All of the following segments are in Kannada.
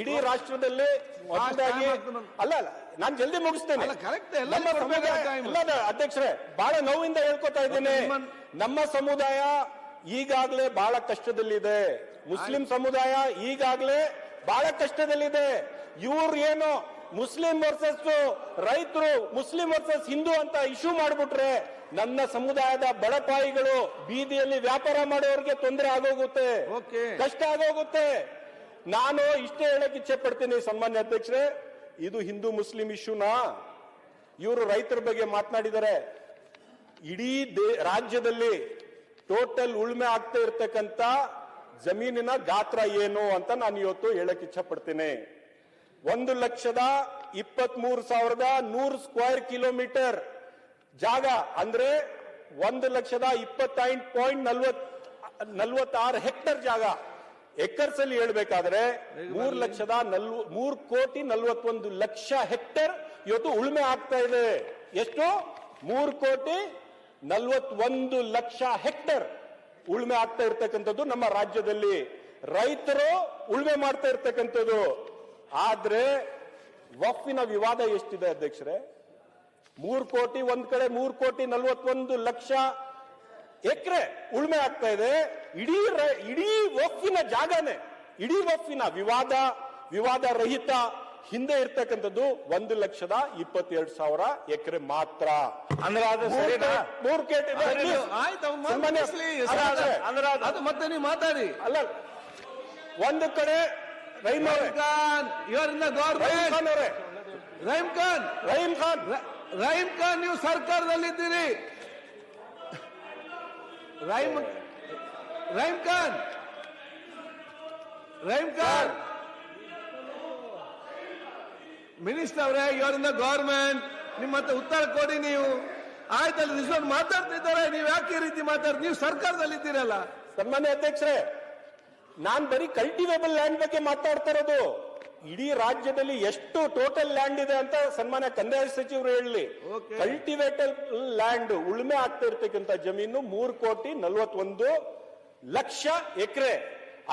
ಇಡೀ ರಾಷ್ಟ್ರದಲ್ಲಿ. ಅಲ್ಲ ಅಲ್ಲ ನಾನು ಜಲ್ದಿ ಮುಗಿಸ್ತೇನೆ. ಅಧ್ಯಕ್ಷರೇ ಬಹಳ ನೋವಿಂದ ಹೇಳ್ಕೊತಾ ಇದ್ದೇನೆ. ನಮ್ಮ ಸಮುದಾಯ ಈಗಾಗಲೇ ಬಹಳ ಕಷ್ಟದಲ್ಲಿದೆ. ಮುಸ್ಲಿಂ ಸಮುದಾಯ ಈಗಾಗಲೇ ಬಹಳ ಕಷ್ಟದಲ್ಲಿದೆ. ಇವ್ರು ಏನು ಮುಸ್ಲಿಂ ವರ್ಸಸ್ ರೈತರು ಮುಸ್ಲಿಂ ವರ್ಸಸ್ ಹಿಂದೂ ಅಂತ ಇಶ್ಯೂ ಮಾಡ್ಬಿಟ್ರೆ ನನ್ನ ಸಮುದಾಯದ ಬಡಪಾಯಿಗಳು ಬೀದಿಯಲ್ಲಿ ವ್ಯಾಪಾರ ಮಾಡೋರಿಗೆ ತೊಂದರೆ ಆಗೋಗುತ್ತೆ. ಕಷ್ಟ ಆಗೋಗುತ್ತೆ. ನಾನು ಇಷ್ಟೇ ಹೇಳಕ್ಕೆ ಇಚ್ಛೆ ಪಡ್ತೀನಿ ಸನ್ಮಾನ್ಯ ಅಧ್ಯಕ್ಷರೇ. ಇದು ಹಿಂದೂ ಮುಸ್ಲಿಂ ಇಶ್ಯೂನಾ. ಇವರು ರೈತರ ಬಗ್ಗೆ ಮಾತನಾಡಿದರೆ ಇಡೀ ರಾಜ್ಯದಲ್ಲಿ ಟೋಟಲ್ ಉಳ್ಮೆ ಆಗ್ತಾ ಇರ್ತಕ್ಕಂಥ ಜಮೀನಿನ ಗಾತ್ರ ಏನು ಅಂತ ನಾನು ಇವತ್ತು ಹೇಳಕ್ ಇಚ್ಛೆ ಪಡ್ತೀನಿ ಒಂದು ಲಕ್ಷದ ಇಪ್ಪತ್ತ್ ಮೂರು ಸಾವಿರದ ನೂರು ಸ್ಕ್ವೇರ್ ಕಿಲೋಮೀಟರ್ ಜಾಗ ಅಂದ್ರೆ ಒಂದು ಲಕ್ಷದ ಇಪ್ಪತ್ತೈದು ಪಾಯಿಂಟ್ ನಲ್ವತ್, ನಲ್ವತ್ತಾರು ಹೆಕ್ಟರ್ ಜಾಗ. ಎಕರ್ಸ್ ಅಲ್ಲಿ ಹೇಳ್ಬೇಕಾದ್ರೆ ಮೂರ್ ಲಕ್ಷದ ನಲ್ವ ಮೂರ್ ಕೋಟಿ ನಲ್ವತ್ತೊಂದು ಲಕ್ಷ ಹೆಕ್ಟರ್ ಇವತ್ತು ಉಳುಮೆ ಆಗ್ತಾ ಇದೆ. ಎಷ್ಟು? ಮೂರ್ ಕೋಟಿ ನಲ್ವತ್ತೊಂದು ಲಕ್ಷ ಹೆಕ್ಟರ್ ಉಳುಮೆ ಆಗ್ತಾ ಇರ್ತಕ್ಕಂಥದ್ದು ನಮ್ಮ ರಾಜ್ಯದಲ್ಲಿ. ರೈತರು ಉಳುಮೆ ಮಾಡ್ತಾ ಇರ್ತಕ್ಕಂಥದ್ದು. ಆದ್ರೆ ವಫಿನ ವಿವಾದ ಎಷ್ಟಿದೆ ಅಧ್ಯಕ್ಷರೇ? ಮೂರ್ ಕೋಟಿ ಒಂದ್ ಕಡೆ ಮೂರ್ ಕೋಟಿ ನಲ್ವತ್ತೊಂದು ಲಕ್ಷ ಎಕರೆ ಉಳುಮೆ ಆಗ್ತಾ ಇದೆ. ಇಡೀ ಇಡೀ ವಕ್ಫಿನ ಜಾಗನೇ ಇಡೀ ವಕ್ಫಿನ ವಿವಾದ ವಿವಾದ ರಹಿತ ಹಿಂದೆ ಇರ್ತಕ್ಕಂಥದ್ದು ಒಂದು ಲಕ್ಷದ ಇಪ್ಪತ್ತೆರಡು ಸಾವಿರ ಎಕರೆ ಮಾತ್ರ. ಅಂದ್ರೆ ಅದು ಮತ್ತೆ ನೀವು ಮಾತಾಡಿ. ಅಲ್ಲ. ಒಂದು ಕಡೆ ರಹೀಮ್ ಖಾನ್ ಇವರಿಂದ ರಹೀಮ್ ಗೌರ್ಮೆಂಟ್ ಖಾನ್ ರಹೀಮ್ ಖಾನ್. ರಹೀಮ್ ಖಾನ್. ರ- ರಹೀಮ್ ಖಾನ್ ನೀವು ಸರ್ಕಾರದಲ್ಲಿದ್ದೀರಿ. ರಹೀಮ್ ರಹೀಮ್ ಖಾನ್ ರೈಮ್ ಖಾನ್ ಮಿನಿಸ್ಟರ್ ಅವರೇ ಇವರ್ ಇನ್ ದ ಗೌರ್ಮೆಂಟ್ ನಿಮ್ಮ ಹತ್ರ ಉತ್ತರ ಕೊಡಿ ನೀವು. ಆಯ್ತಲ್ಲ ರಿಸ್ವಾನ್ ಮಾತಾಡ್ತಿದ್ದಾರೆ. ನೀವು ಯಾಕೆ ಈ ರೀತಿ ಮಾತಾಡ್ತೀರಿ? ನೀವು ಸರ್ಕಾರದಲ್ಲಿ ಇದ್ದೀರಲ್ಲ ಸನ್ಮಾನ್ಯ ಅಧ್ಯಕ್ಷರೇ ನಾನ್ ಬರೀ ಕಲ್ಟಿವೇಬಲ್ ಲ್ಯಾಂಡ್ ಬಗ್ಗೆ ಮಾತಾಡ್ತಾ ಇರೋದು. ಇಡೀ ರಾಜ್ಯದಲ್ಲಿ ಎಷ್ಟು ಟೋಟಲ್ ಲ್ಯಾಂಡ್ ಇದೆ ಅಂತ ಸನ್ಮಾನ್ಯ ಕಂದಾಯ ಸಚಿವರು ಹೇಳಿ ಕಲ್ಟಿವೇಟೆಡ್ ಕಲ್ಟಿವೇಟಲ್ ಲ್ಯಾಂಡ್ ಉಳುಮೆ ಆಗ್ತಾ ಇರ್ತಕ್ಕಂತ ಜಮೀನು ಮೂರು ಕೋಟಿ ನಲ್ವತ್ತೊಂದು ಲಕ್ಷ ಎಕರೆ.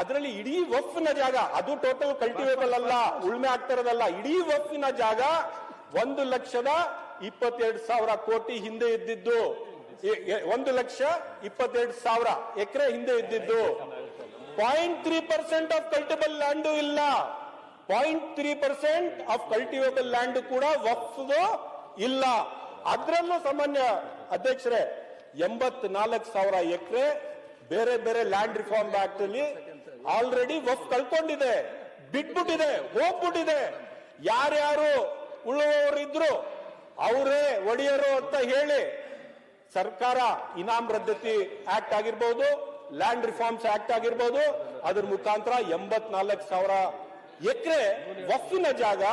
ಅದರಲ್ಲಿ ಇಡೀ ವಫ್ನ ಜಾಗ, ಅದು ಟೋಟಲ್ ಕಲ್ಟಿವೇಬಲ್ ಅಲ್ಲ, ಉಳ್ಮೆ ಆಗ್ತಿರೋದಲ್ಲ ಇಡೀ ವಫ್ನ ಜಾಗ ಒಂದು ಲಕ್ಷದ ಇಪ್ಪತ್ತೆರಡು ಸಾವಿರ ಕೋಟಿ ಹಿಂದೆ ಇದ್ದಿದ್ದು. ಒಂದು ಲಕ್ಷ ಇಪ್ಪತ್ತೆರಡು ಸಾವಿರ ಎಕರೆ ಹಿಂದೆ ಇದ್ದಿದ್ದು. Point three percent of cultivable land ಇಲ್ಲ. Point three percent of cultivable land ಕೂಡ ವಫ್ದು ಇಲ್ಲ. ಅದ್ರಲ್ಲೂ ಸಾಮಾನ್ಯ, ಅಧ್ಯಕ್ಷರೇ, ಎಂಬತ್ನಾಲ್ಕು ಸಾವಿರ ಎಕರೆ ಬೇರೆ ಬೇರೆ ಲ್ಯಾಂಡ್ ರಿಫಾರ್ಮ್ ಆಕ್ಟ್ ಅಲ್ಲಿ ಆಲ್ರೆಡಿ ವಫ್ ಕಳ್ಕೊಂಡಿದೆ. ಬಿಟ್ಬಿಟ್ಟಿದೆ, ಹೋಗ್ಬಿಟ್ಟಿದೆ. ಯಾರ್ಯಾರು ಉಳುವವರಿದ್ರು ಅವರೇ ಒಡೆಯರು ಅಂತ ಹೇಳಿ ಸರ್ಕಾರ ಇನಾಮ್ ರದ್ದತಿ ಆಕ್ಟ್ ಆಗಿರ್ಬೋದು ಲ್ಯಾಂಡ್ ರಿಫಾರ್ಮ್ಸ್ ಆಕ್ಟ್ ಆಗಿರ್ಬೋದು, ಅದ್ರ ಮುಖಾಂತರ ಎಂಬತ್ನಾಲ್ಕು ಸಾವಿರ ಎಕರೆ ವಫಿನ ಜಾಗ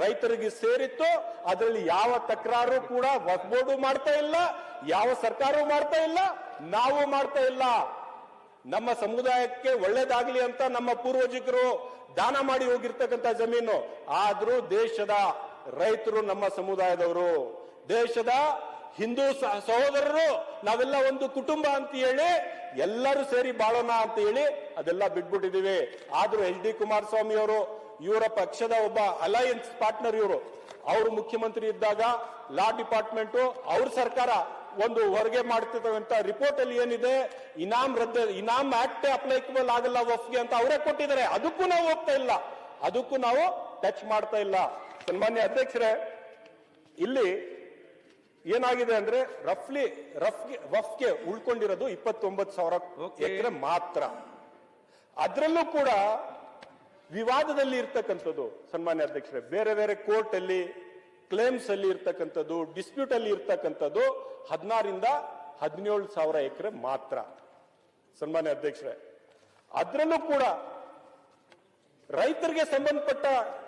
ರೈತರಿಗೆ ಸೇರಿತ್ತು. ಅದರಲ್ಲಿ ಯಾವ ತಕರಾರು ಕೂಡ ವಫ್ ಮಾಡ್ತಾ ಇಲ್ಲ, ಯಾವ ಸರ್ಕಾರವೂ ಮಾಡ್ತಾ ಇಲ್ಲ. ನಾವು ಮಾಡ್ತಾ ಇಲ್ಲ. ನಮ್ಮ ಸಮುದಾಯಕ್ಕೆ ಒಳ್ಳೇದಾಗ್ಲಿ ಅಂತ ನಮ್ಮ ಪೂರ್ವಜಿಕರು ದಾನ ಮಾಡಿ ಹೋಗಿರ್ತಕ್ಕಂಥ ಜಮೀನು. ಆದ್ರೂ ದೇಶದ ರೈತರು ನಮ್ಮ ಸಮುದಾಯದವರು, ದೇಶದ ಹಿಂದೂ ಸಹೋದರರು, ನಾವೆಲ್ಲ ಒಂದು ಕುಟುಂಬ ಅಂತ ಹೇಳಿ, ಎಲ್ಲರೂ ಸೇರಿ ಬಾಳೋಣ ಅಂತ ಹೇಳಿ ಅದೆಲ್ಲ ಬಿಟ್ಬಿಟ್ಟಿದೀವಿ. ಆದ್ರೂ ಎಚ್ ಡಿ ಕುಮಾರಸ್ವಾಮಿ ಅವರು, ಇವರ ಪಕ್ಷದ ಒಬ್ಬ ಅಲಯನ್ಸ್ ಪಾರ್ಟ್ನರ್ ಇವರು. ಅವರು ಮುಖ್ಯಮಂತ್ರಿ ಇದ್ದಾಗ ಲಾ ಡಿಪಾರ್ಟ್ಮೆಂಟ್ ಅವ್ರ ಸರ್ಕಾರ ಒಂದು ಹೊರಗೆ ಮಾಡ್ತಿರ್ತಕ್ಕಂಥ ರಿಪೋರ್ಟ್ ಅಲ್ಲಿ ಏನಿದೆ ಇನಾಮ್ ರದ್ದ ಇನಾಮ್ ಆಕ್ಟ್ ಅಪ್ಲೈಕಬಲ್ ಆಗಲ್ಲ ವಫ್ಗೆ ಅಂತ ಅವರೇ ಕೊಟ್ಟಿದ್ದಾರೆ. ಅದಕ್ಕೂ ನಾವು ಹೋಗ್ತಾ ಇಲ್ಲ. ಅದಕ್ಕೂ ನಾವು ಟಚ್ ಮಾಡ್ತಾ ಇಲ್ಲ. ಸನ್ಮಾನ್ಯ ಅಧ್ಯಕ್ಷರೇ ಇಲ್ಲಿ ಏನಾಗಿದೆ ಅಂದ್ರೆ ರಫ್ಲಿ ರಫ್ಗೆ ವಫ್ಗೆ ಉಳ್ಕೊಂಡಿರೋದು ಇಪ್ಪತ್ತೊಂಬತ್ತು ಸಾವಿರ ಎಕರೆ ಮಾತ್ರ. ಅದರಲ್ಲೂ ಕೂಡ ವಿವಾದದಲ್ಲಿ ಇರ್ತಕ್ಕಂಥದ್ದು ಸನ್ಮಾನ್ಯ ಅಧ್ಯಕ್ಷರೇ ಬೇರೆ ಬೇರೆ ಕೋರ್ಟ್ ಅಲ್ಲಿ ಕ್ಲೇಮ್ಸ್ ಅಲ್ಲಿ ಇರ್ತಕ್ಕಂಥದ್ದು ಡಿಸ್ಪ್ಯೂಟ್ ಅಲ್ಲಿ ಇರ್ತಕ್ಕಂಥದ್ದು ಹದಿನಾರಿಂದ ಹದಿನೇಳು ಸಾವಿರ ಎಕರೆ ಮಾತ್ರ ಸನ್ಮಾನ್ಯ ಅಧ್ಯಕ್ಷರೇ. ಅದರಲ್ಲೂ ಕೂಡ ರೈತರಿಗೆ ಸಂಬಂಧಪಟ್ಟ